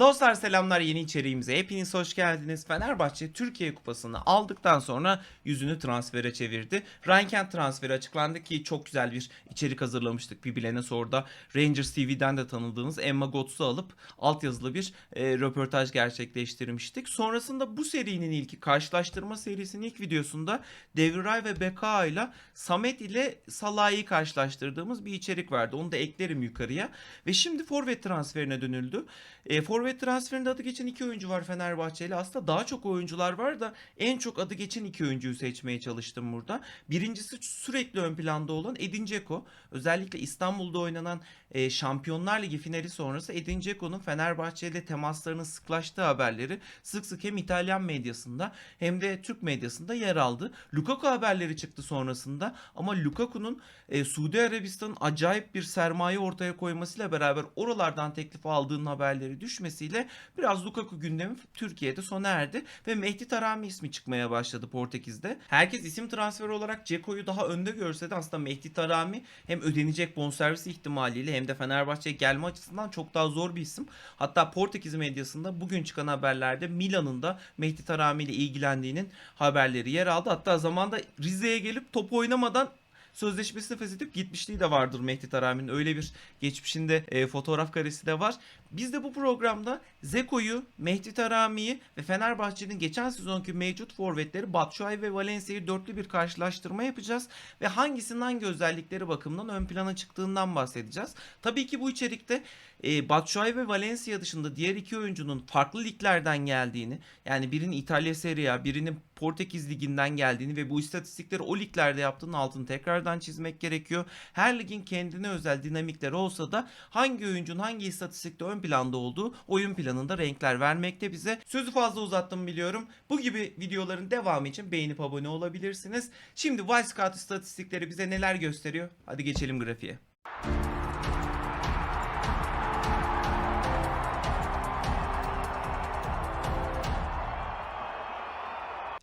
Dostlar selamlar yeni içeriğimize hepiniz hoş geldiniz. Fenerbahçe Türkiye Kupası'nı aldıktan sonra yüzünü transfere çevirdi. Ryan Kent transferi açıklandı ki çok güzel bir içerik hazırlamıştık bir bilene sorda. Rangers TV'den de tanıdığınız Emma Gotts'u alıp altyazılı bir e, röportaj gerçekleştirmiştik. Sonrasında bu serinin ilki karşılaştırma serisinin ilk videosunda Devray ve Beka ile Samet ile Salah'ı karşılaştırdığımız bir içerik vardı. Onu da eklerim yukarıya. Ve şimdi forvet transferine dönüldü. E, forvet transferinde adı geçen iki oyuncu var Fenerbahçe'yle. Aslında daha çok oyuncular var da en çok adı geçen iki oyuncuyu seçmeye çalıştım burada. Birincisi sürekli ön planda olan Edin Dzeko. Özellikle İstanbul'da oynanan e, Şampiyonlar Ligi finali sonrası Edin Dzeko'nun Fenerbahçe temaslarının sıklaştığı haberleri sık sık hem İtalyan medyasında hem de Türk medyasında yer aldı. Lukaku haberleri çıktı sonrasında ama Lukaku'nun e, Suudi Arabistan'ın acayip bir sermaye ortaya koymasıyla beraber oralardan teklif aldığının haberleri düşmesiyle biraz Lukaku gündemi Türkiye'de sona erdi ve Mehdi Tarami ismi çıkmaya başladı Portekiz'de. Herkes isim transferi olarak Ceko'yu daha önde görse de aslında Mehdi Tarami hem ödenecek bonservis ihtimaliyle hem de Fenerbahçe'ye gelme açısından çok daha zor bir isim. Hatta Portekiz medyasında bugün çıkan haberlerde Milan'ın da Mehdi Tarami ile ilgilendiğinin haberleri yer aldı. Hatta zamanda Rize'ye gelip top oynamadan sözleşmesini feshedip gitmişliği de vardır Mehdi Tarami'nin. Öyle bir geçmişinde e, fotoğraf karesi de var. Biz de bu programda Zeko'yu, Mehdi Tarami'yi ve Fenerbahçe'nin geçen sezonki mevcut forvetleri Batshuayi ve Valencia'yı dörtlü bir karşılaştırma yapacağız. Ve hangisinin hangi özellikleri bakımından ön plana çıktığından bahsedeceğiz. Tabii ki bu içerikte e, Batshuayi ve Valencia dışında diğer iki oyuncunun farklı liglerden geldiğini yani birinin İtalya Serie A, birinin Portekiz Ligi'nden geldiğini ve bu istatistikleri o liglerde yaptığının altını tekrardan çizmek gerekiyor. Her ligin kendine özel dinamikleri olsa da hangi oyuncunun hangi istatistikte ön planda olduğu oyun planında renkler vermekte bize. Sözü fazla uzattım biliyorum. Bu gibi videoların devamı için beğenip abone olabilirsiniz. Şimdi Wildcard istatistikleri bize neler gösteriyor? Hadi geçelim grafiğe.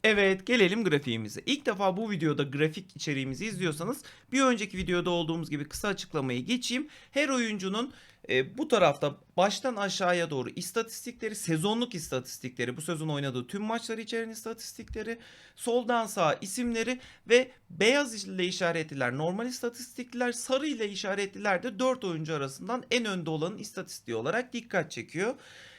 Evet gelelim grafiğimize. İlk defa bu videoda grafik içeriğimizi izliyorsanız bir önceki videoda olduğumuz gibi kısa açıklamayı geçeyim. Her oyuncunun e, bu tarafta baştan aşağıya doğru istatistikleri, sezonluk istatistikleri, bu sezon oynadığı tüm maçları içeren istatistikleri, soldan sağa isimleri ve beyaz ile işaretliler normal istatistikler, sarı ile işaretliler de 4 oyuncu arasından en önde olanın istatistiği olarak dikkat çekiyor.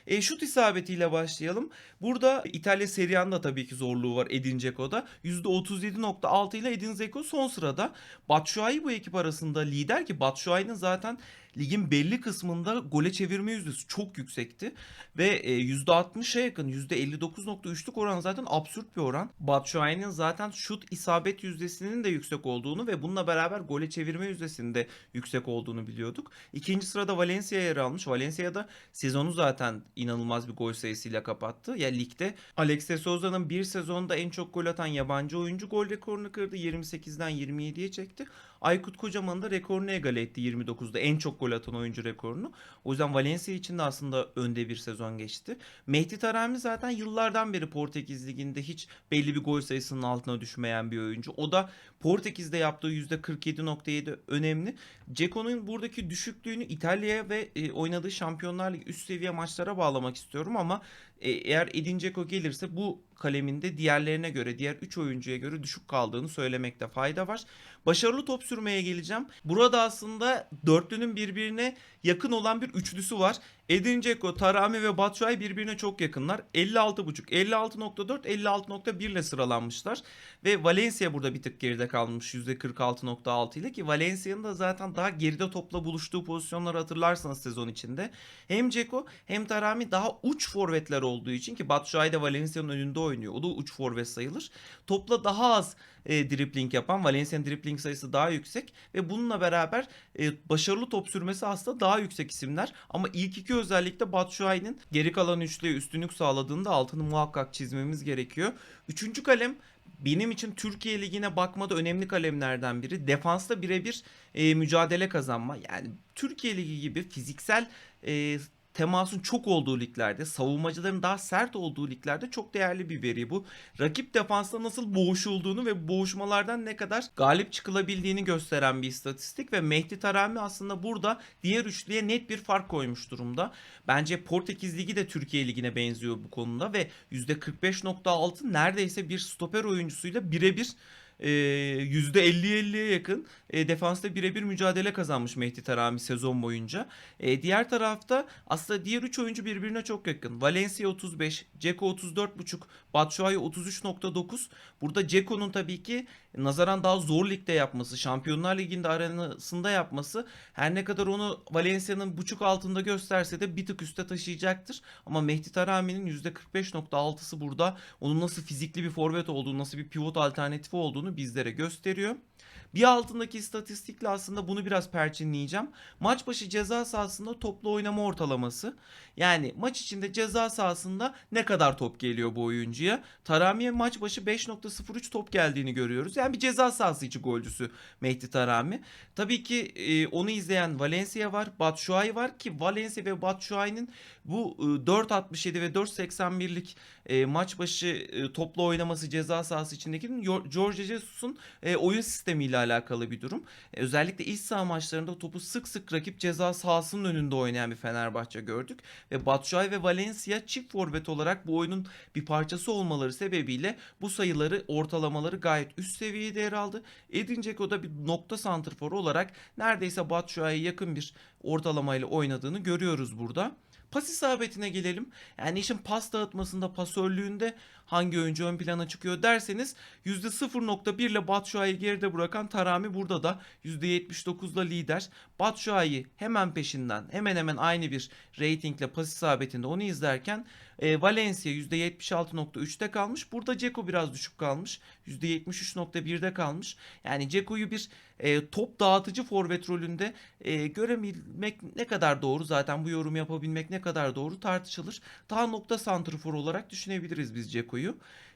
E, şut isabetiyle başlayalım. Burada İtalya Serie A'nda tabii ki zorluğu var Edin Dzeko'da. %37.6 ile Edin Dzeko son sırada. Batshuayi bu ekip arasında lider ki Batshuayi'nin zaten ligin belli kısmında gole çevirme yüzdesi çok yüksekti. Ve e, %60'a yakın %59.3'lük oran zaten absürt bir oran. Batshuayi'nin zaten şut isabet yüzdesinin de yüksek olduğunu ve bununla beraber gole çevirme yüzdesinin de yüksek olduğunu biliyorduk. İkinci sırada Valencia yer almış. Valencia'da sezonu zaten inanılmaz bir gol sayısıyla kapattı. Ya ligde Alex de Souza'nın bir sezonda en çok gol atan yabancı oyuncu gol rekorunu kırdı. 28'den 27'ye çekti. Aykut Kocaman da rekorunu egale etti 29'da en çok gol atan oyuncu rekorunu. O yüzden Valencia için de aslında önde bir sezon geçti. Mehdi Taremi zaten yıllardan beri Portekiz Ligi'nde hiç belli bir gol sayısının altına düşmeyen bir oyuncu. O da Portekiz'de yaptığı %47.7 önemli. Ceko'nun buradaki düşüklüğünü İtalya'ya ve e, oynadığı Şampiyonlar Ligi üst seviye maçlara bağlamak istiyorum ama e, eğer Edin Dzeko gelirse bu kaleminde diğerlerine göre, diğer 3 oyuncuya göre düşük kaldığını söylemekte fayda var. Başarılı top sürmeye geleceğim. Burada aslında dörtlünün birbirine yakın olan bir üçlüsü var. Edin Dzeko, Tarami ve Batshuayi birbirine çok yakınlar. 56.5, 56.4, 56.1 ile sıralanmışlar. Ve Valencia burada bir tık geride kalmış %46.6 ile ki Valencia'nın da zaten daha geride topla buluştuğu pozisyonları hatırlarsanız sezon içinde. Hem Dzeko hem Tarami daha uç forvetler olduğu için ki Batshuayi de Valencia'nın önünde oynuyor. O da uç forvet sayılır. Topla daha az e, dribling yapan Valencia'nın dribling sayısı daha yüksek ve bununla beraber e, başarılı top sürmesi aslında daha yüksek isimler. Ama ilk iki özellikle Batshuayi'nin geri kalan üçlüye üstünlük sağladığında altını muhakkak çizmemiz gerekiyor. Üçüncü kalem benim için Türkiye Ligi'ne bakmada önemli kalemlerden biri. Defansta birebir e, mücadele kazanma. Yani Türkiye Ligi gibi fiziksel e, temasın çok olduğu liglerde, savunmacıların daha sert olduğu liglerde çok değerli bir veri bu. Rakip defansta nasıl boğuşulduğunu ve boğuşmalardan ne kadar galip çıkılabildiğini gösteren bir istatistik ve Mehdi Tarami aslında burada diğer üçlüye net bir fark koymuş durumda. Bence Portekiz Ligi de Türkiye Ligi'ne benziyor bu konuda ve %45.6 neredeyse bir stoper oyuncusuyla birebir e, %50-50'ye yakın e, defansta birebir mücadele kazanmış Mehdi Tarami sezon boyunca. E, diğer tarafta aslında diğer 3 oyuncu birbirine çok yakın. Valencia 35, Ceko 34.5, Batshuayi 33.9. Burada Ceko'nun tabii ki nazaran daha zor ligde yapması, Şampiyonlar Ligi'nde arenasında yapması her ne kadar onu Valencia'nın buçuk altında gösterse de bir tık üste taşıyacaktır. Ama Mehdi Tarami'nin %45.6'sı burada onun nasıl fizikli bir forvet olduğunu, nasıl bir pivot alternatifi olduğunu bizlere gösteriyor. Bir altındaki istatistikle aslında bunu biraz perçinleyeceğim. Maç başı ceza sahasında toplu oynama ortalaması. Yani maç içinde ceza sahasında ne kadar top geliyor bu oyuncuya? Tarami'ye maç başı 5.03 top geldiğini görüyoruz. Yani bir ceza sahası içi golcüsü Mehdi Tarami. Tabii ki e, onu izleyen Valencia var, Batshuayi var ki Valencia ve Batshuayi'nin bu e, 4.67 ve 4.81'lik e, maç başı e, toplu oynaması ceza sahası içindekinin Yo- Jorge Jesus'un e, oyun sistemiyle alakalı bir durum. E, özellikle iç saha maçlarında topu sık sık rakip ceza sahasının önünde oynayan bir Fenerbahçe gördük. Ve Batshuayi ve Valencia çift forvet olarak bu oyunun bir parçası olmaları sebebiyle bu sayıları ortalamaları gayet üst seviyede yer aldı. Edin Dzeko da bir nokta santrfor olarak neredeyse Batshuayi'ye yakın bir ortalamayla oynadığını görüyoruz burada. Pas isabetine gelelim. Yani işin pas dağıtmasında, pasörlüğünde hangi oyuncu ön plana çıkıyor derseniz %0.1 ile Batshuayi'yi geride bırakan Tarami burada da %79'la lider. Batshuayi hemen peşinden hemen hemen aynı bir ratingle pas isabetinde onu izlerken e, Valencia %76.3'te kalmış. Burada Ceko biraz düşük kalmış. %73.1'de kalmış. Yani Ceko'yu bir e, top dağıtıcı forvet rolünde e, görebilmek ne kadar doğru zaten bu yorum yapabilmek ne kadar doğru tartışılır. Daha nokta santrfor olarak düşünebiliriz biz Ceko'yu.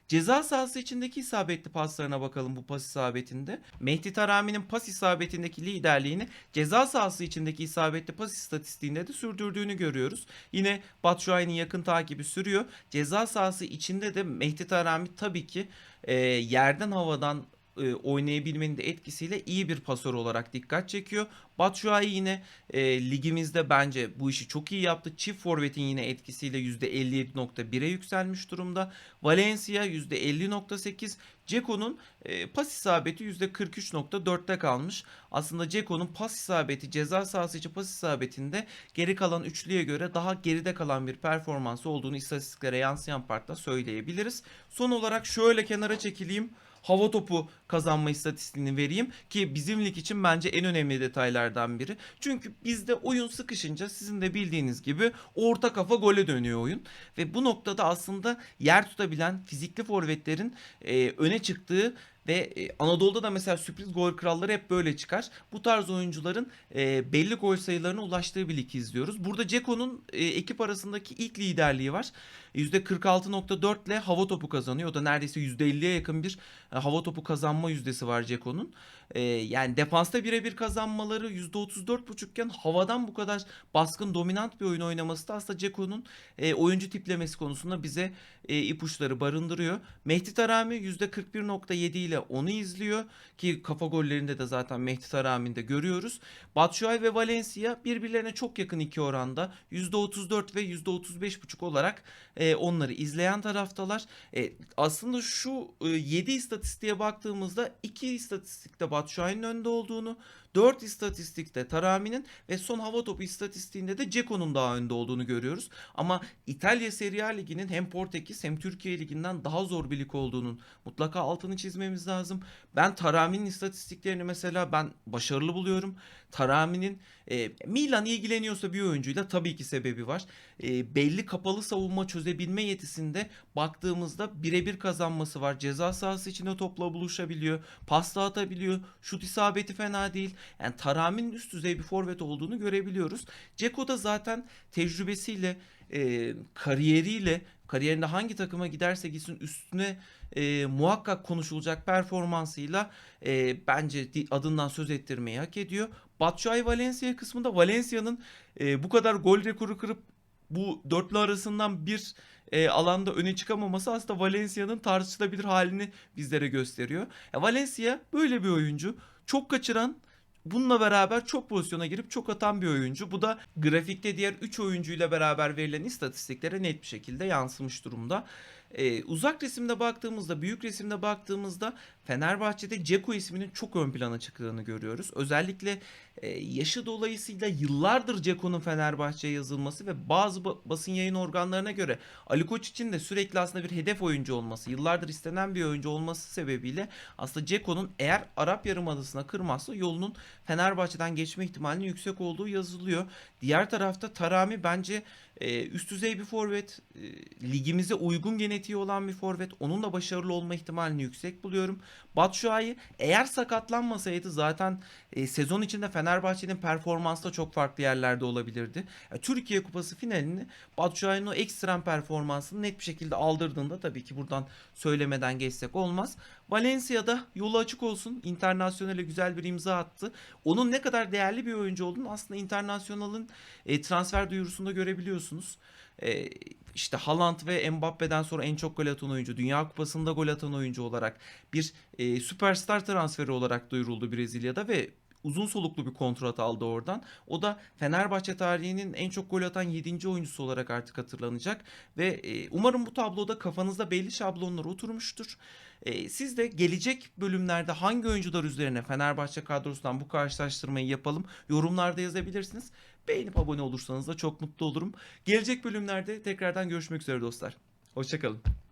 Ceza sahası içindeki isabetli paslarına bakalım bu pas isabetinde. Mehdi Tarami'nin pas isabetindeki liderliğini ceza sahası içindeki isabetli pas istatistiğinde de sürdürdüğünü görüyoruz. Yine Batshuayi'nin yakın takibi sürüyor. Ceza sahası içinde de Mehdi Tarami tabii ki e, yerden havadan e, oynayabilmenin de etkisiyle iyi bir pasör olarak dikkat çekiyor. Batshuayi yine e, ligimizde bence bu işi çok iyi yaptı. Çift forvetin yine etkisiyle %57.1'e yükselmiş durumda. Valencia %50.8. Ceko'nun e, pas isabeti %43.4'te kalmış. Aslında Ceko'nun pas isabeti ceza sahası içi pas isabetinde geri kalan üçlüye göre daha geride kalan bir performansı olduğunu istatistiklere yansıyan partta söyleyebiliriz. Son olarak şöyle kenara çekileyim hava topu kazanma istatistiğini vereyim ki bizim lig için bence en önemli detaylardan biri. Çünkü bizde oyun sıkışınca sizin de bildiğiniz gibi orta kafa gole dönüyor oyun ve bu noktada aslında yer tutabilen fizikli forvetlerin e, öne çıktığı ve e, Anadolu'da da mesela sürpriz gol kralları hep böyle çıkar. Bu tarz oyuncuların e, belli gol sayılarına ulaştığı bir lig izliyoruz. Burada Ceko'nun e, ekip arasındaki ilk liderliği var. %46.4 ile hava topu kazanıyor. O da neredeyse %50'ye yakın bir e, hava topu kazanma yüzdesi var Ceko'nun. E, yani defansta birebir kazanmaları %34.5 iken havadan bu kadar baskın dominant bir oyun oynaması da aslında Ceko'nun e, oyuncu tiplemesi konusunda bize e, ipuçları barındırıyor. Mehdi Tarami %41.7 ile onu izliyor ki kafa gollerinde de zaten Mehdi Tarami'ni de görüyoruz. Batshuayi ve Valencia birbirlerine çok yakın iki oranda %34 ve %35.5 olarak e, onları izleyen taraftalar. E, aslında şu e, 7 istatistiğe baktığımızda 2 istatistikte Batshuayi'nin önde olduğunu 4 istatistikte Tarami'nin ve son hava topu istatistiğinde de Ceko'nun daha önde olduğunu görüyoruz. Ama İtalya Serie A Ligi'nin hem Portekiz hem Türkiye Ligi'nden daha zor bir lig olduğunun mutlaka altını çizmemiz lazım. Ben Tarami'nin istatistiklerini mesela ben başarılı buluyorum. Tarami'nin e, Milan ilgileniyorsa bir oyuncuyla tabii ki sebebi var. E, belli kapalı savunma çözebilme yetisinde baktığımızda birebir kazanması var. Ceza sahası içinde topla buluşabiliyor. Pas dağıtabiliyor. Şut isabeti fena değil. Yani Tarami'nin üst düzey bir forvet olduğunu görebiliyoruz. Ceko da zaten tecrübesiyle, e, kariyeriyle, kariyerinde hangi takıma giderse gitsin üstüne e, muhakkak konuşulacak performansıyla e, bence adından söz ettirmeyi hak ediyor. Batshuayi Valencia kısmında Valencia'nın e, bu kadar gol rekoru kırıp bu dörtlü arasından bir e, alanda öne çıkamaması aslında Valencia'nın tartışılabilir halini bizlere gösteriyor. Ya Valencia böyle bir oyuncu. Çok kaçıran Bununla beraber çok pozisyona girip çok atan bir oyuncu. Bu da grafikte diğer 3 oyuncuyla beraber verilen istatistiklere net bir şekilde yansımış durumda. Ee, uzak resimde baktığımızda, büyük resimde baktığımızda Fenerbahçe'de Ceko isminin çok ön plana çıktığını görüyoruz. Özellikle e, yaşı dolayısıyla yıllardır Ceko'nun Fenerbahçe'ye yazılması ve bazı ba- basın yayın organlarına göre Ali Koç için de sürekli aslında bir hedef oyuncu olması, yıllardır istenen bir oyuncu olması sebebiyle aslında Ceko'nun eğer Arap Yarımadası'na kırmazsa yolunun Fenerbahçe'den geçme ihtimalinin yüksek olduğu yazılıyor. Diğer tarafta Tarami bence e, üst düzey bir forvet, e, ligimize uygun genetiği olan bir forvet. Onun da başarılı olma ihtimalini yüksek buluyorum. Batshuayi eğer sakatlanmasaydı zaten e, sezon içinde Fenerbahçe'nin performansı da çok farklı yerlerde olabilirdi. Ya, Türkiye Kupası finalini Batshuayi'nin o ekstrem performansını net bir şekilde aldırdığında tabii ki buradan söylemeden geçsek olmaz. Valencia'da yolu açık olsun. Internasyonele güzel bir imza attı. Onun ne kadar değerli bir oyuncu olduğunu aslında Internasyonal'ın e, transfer duyurusunda görebiliyorsunuz. E, işte Haaland ve Mbappe'den sonra en çok gol atan oyuncu, Dünya Kupası'nda gol atan oyuncu olarak bir e, süperstar transferi olarak duyuruldu Brezilya'da ve uzun soluklu bir kontrat aldı oradan. O da Fenerbahçe tarihinin en çok gol atan 7. oyuncusu olarak artık hatırlanacak ve e, umarım bu tabloda kafanızda belli şablonlar oturmuştur. E, siz de gelecek bölümlerde hangi oyuncular üzerine Fenerbahçe kadrosundan bu karşılaştırmayı yapalım yorumlarda yazabilirsiniz. Beğenip abone olursanız da çok mutlu olurum. Gelecek bölümlerde tekrardan görüşmek üzere dostlar. Hoşçakalın.